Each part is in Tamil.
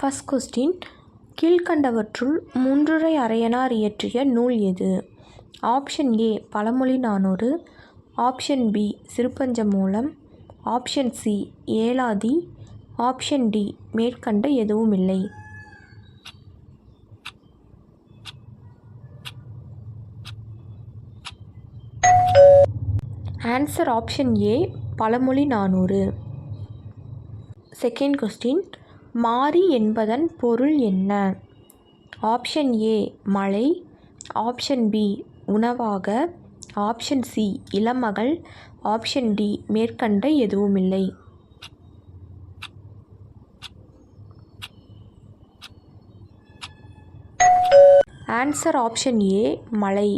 ஃபஸ்ட் கொஸ்டின் கீழ்கண்டவற்றுள் மூன்றுரை அரையனார் இயற்றிய நூல் எது? ஆப்ஷன் ஏ பழமொழி நானூறு. ஆப்ஷன் பி சிறுபஞ்ச மூலம். ஆப்ஷன் சி ஏலாதி ஆப்ஷன் டி மேற்கண்ட எதுவும் இல்லை. ஆன்சர் ஆப்ஷன் ஏ பழமொழி நானூறு. செகண்ட் கொஸ்டின் மாறி என்பதன் பொருள் என்ன? ஆப்ஷன் ஏ மழை. ஆப்ஷன் பி உணவாக. ஆப்ஷன் சி இளமகள். ஆப்ஷன் டி மேற்கண்ட எதுவுமில்லை. ஆன்சர் ஆப்ஷன் ஏ மலை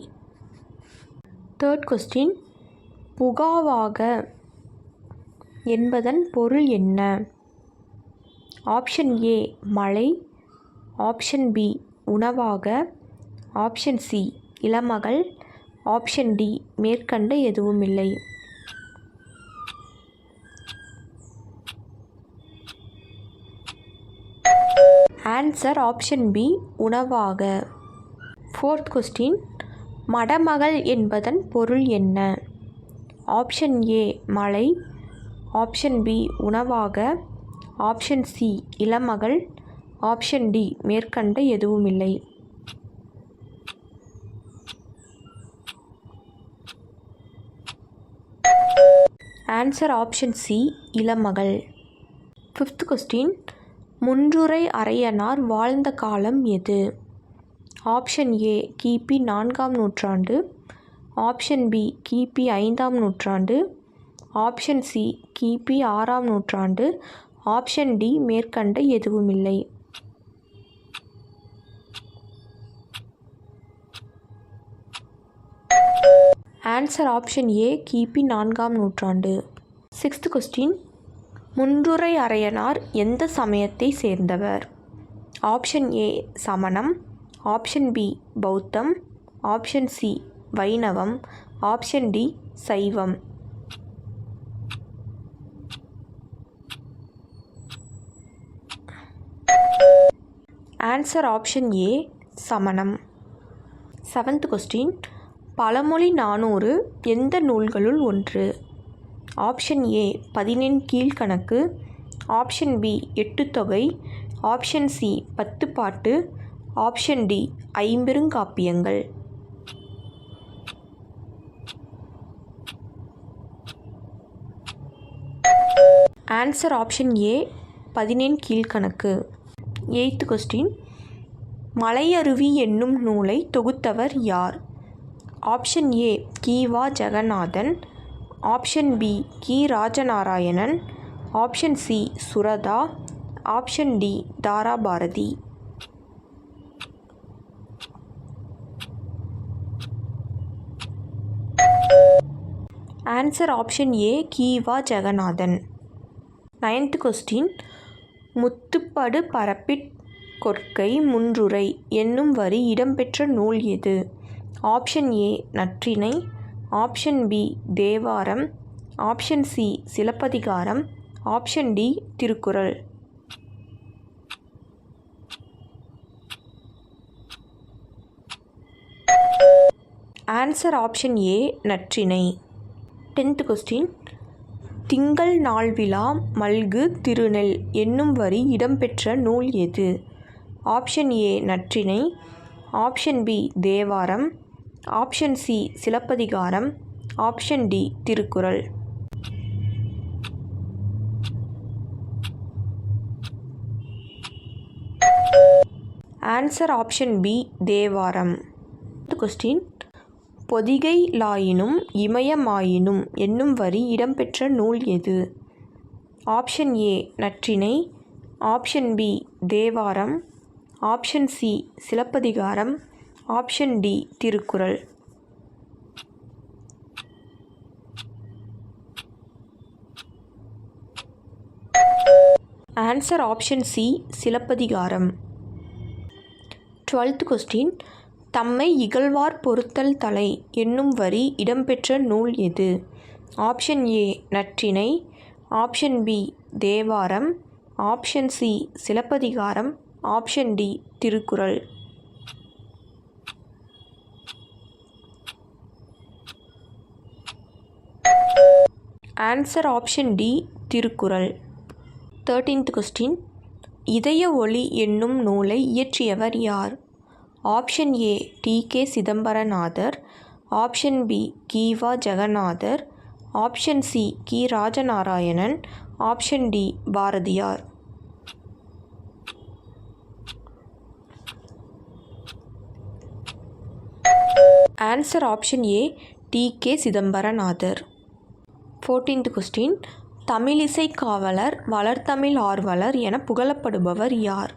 தேர்ட் கொஸ்டின் புகாவாக என்பதன் பொருள் என்ன? ஆப்ஷன் ஏ மழை. ஆப்ஷன் பி உணவாக. ஆப்ஷன் சி இளமகள். ஆப்ஷன் டி மேற்கண்ட எதுவும் இல்லை ஆன்சர் ஆப்ஷன் பி உணவாக. ஃபோர்த் கொஸ்டின் மடமகள் என்பதன் பொருள் என்ன? ஆப்ஷன் ஏ மழை. ஆப்ஷன் பி உணவாக. ஆப்ஷன் சி இளமகள். ஆப்ஷன் டி மேற்கண்ட எதுவுமில்லை. ஆன்சர் ஆப்ஷன் சி இளமகள். ஃபிஃப்த் கொஸ்டின் முன்றுரை அரையனார் வாழ்ந்த காலம் எது? ஆப்ஷன் ஏ கிபி நான்காம் நூற்றாண்டு. ஆப்ஷன் பி கிபி ஐந்தாம் நூற்றாண்டு. ஆப்ஷன் சி கிபி ஆறாம் நூற்றாண்டு. ஆப்ஷன் டி மேற்கண்ட எதுவுமில்லை. ஆன்சர் ஆப்ஷன் ஏ கிபி நான்காம் நூற்றாண்டு. சிக்ஸ்த் கொஸ்டின் முன்றுரை அரையனார் எந்த சமயத்தை சேர்ந்தவர்? ஆப்ஷன் ஏ சமணம். ஆப்ஷன் பி பௌத்தம். ஆப்ஷன் சி வைணவம். ஆப்ஷன் டி சைவம். ஆன்சர் ஆப்ஷன் ஏ சமணம். செவன்த் கொஸ்டின் பழமொழி நானூறு எந்த நூல்களுள் ஒன்று? Option A Pathinen Kilkanakku. Option B எட்டு தொகை. Option C Pathu Pattu. Option D ஐம்பெருங்காப்பியங்கள் answer option A Pathinen Keezhkanakku. Eighth question Malaiyaruvi என்னும் நூலை தொகுத்தவர் யார்? Option A Kiva Jeganathan. Option B Ki. Rajanarayanan. Option C Suratha. Option D Tharabharathi. Answer option A Kiva Jeganathan. Ninth question முத்துப்படு பரப்பிற் கொற்கை முன்றுரை என்னும் வரி இடம்பெற்ற நூல் எது? Option A Natrinai. Option B Thevaram. Option C Silappathikaram. Option D Thirukkural. Answer option A Natrinai. Tenth question திங்கள் நாள் விழா மல்கு திருநெல் என்னும் வரி இடம்பெற்ற நூல் எது? Option A Natrinai. Option B Thevaram. Option C Silappathikaram. Option D Thirukkural. Answer option B Thevaram. Question Pothigai லாயினும் இமயமாயினும் என்னும் வரி இடம்பெற்ற நூல் எது? Option A Natrinai. Option B Thevaram. Option C Silappathikaram. Option D Thirukkural. Answer option C Silappathikaram. Twelfth question. தம்மை இகழ்வார் பொறுத்தல் தலை என்னும் வரி இடம்பெற்ற நூல் எது? Option A Natrinai option B Thevaram. Option C Silappathikaram. Option D Thirukkural. Answer option D Thirukkural. Thirteenth question. இதய ஒளி என்னும் நூலை இயற்றியவர் யார்? Option A T K Chidambaranathar. Option B Kiva Jeganathar. Option C Ki Rajanarayanan. Option D Bharathiyar. Answer option A T K Chidambaranathar. Fourteenth question Tamilisai காவலர் வளர்த்தமிழ் ஆர்வலர் என புகழப்படுபவர் யார்?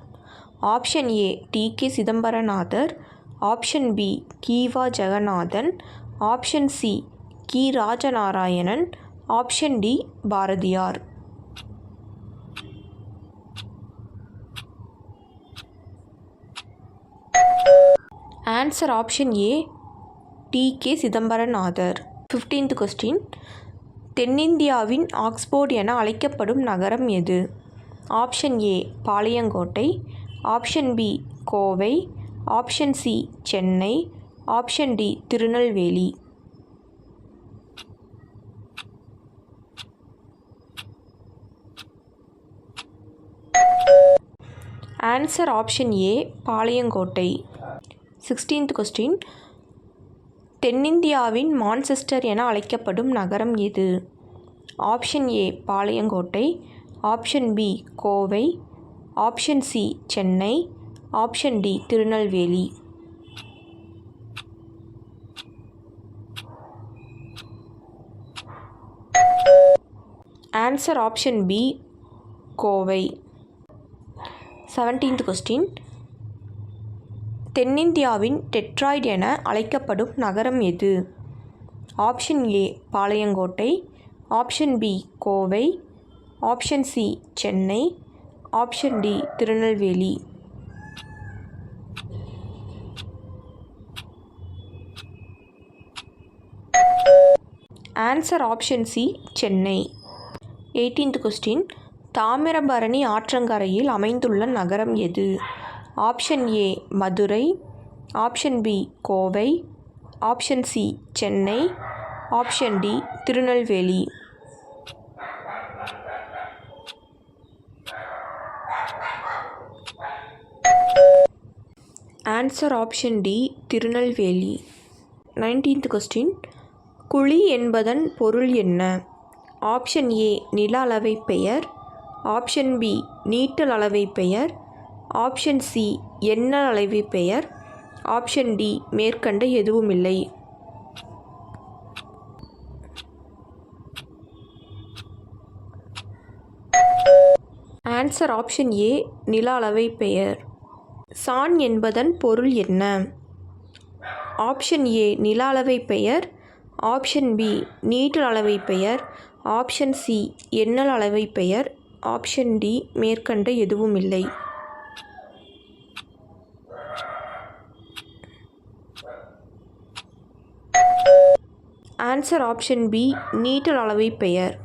Option A T K Chidambaranathar. Option B Kiva Jeganathan. Option C Ki Rajanarayanan. Option D Bharathiyar. Answer option A T K Chidambaranathar fifteenth question தென்னிந்தியாவின் ஆக்ஸ்போர்ட் என அழைக்கப்படும் நகரம் எது? Option A Palayamkottai. Option B Kovai. Option C Chennai. Option D Tirunelveli. Answer option A Palayamkottai. Sixteenth question தென்னிந்தியாவின் மான்செஸ்டர் என அழைக்கப்படும் நகரம் எது? Option A Palayamkottai. Option B Kovai. Option C Chennai. Option D Tirunelveli. Answer option B Kovai. Seventeenth question தென்னிந்தியாவின் டெட்ராய்ட் என அழைக்கப்படும் நகரம் எது? Option A Palayamkottai. Option B Kovai. Option C Chennai. Option D Tirunelveli. Answer option C Chennai. Eighteenth question Thamirabarani ஆற்றங்கரையில் அமைந்துள்ள நகரம் எது? Option A Madurai. Option B Kovai. Option C Chennai. Option D Tirunelveli. Answer option D Tirunelveli nineteenth question குழி என்பதன் பொருள் என்ன? ஆப்ஷன் ஏ நில அளவை பெயர். ஆப்ஷன் பி நீட்டல் அளவை பெயர். ஆப்ஷன் சி எண்ணல் அளவை பெயர். ஆப்ஷன் டி மேற்கண்ட எதுவுமில்லை ஆன்சர் ஆப்ஷன் ஏ நில அளவை பெயர். சான் என்பதன் பொருள் என்ன? ஆப்ஷன் ஏ நில அளவை பெயர். ஆப்ஷன் பி நீட்டல் அளவை பெயர். ஆப்ஷன் சி எண்ணல் அளவை பெயர். ஆப்ஷன் டி மேற்கண்ட எதுவும் இல்லை. ஆன்சர் ஆப்ஷன் பி நீட்டல் அளவை பெயர்.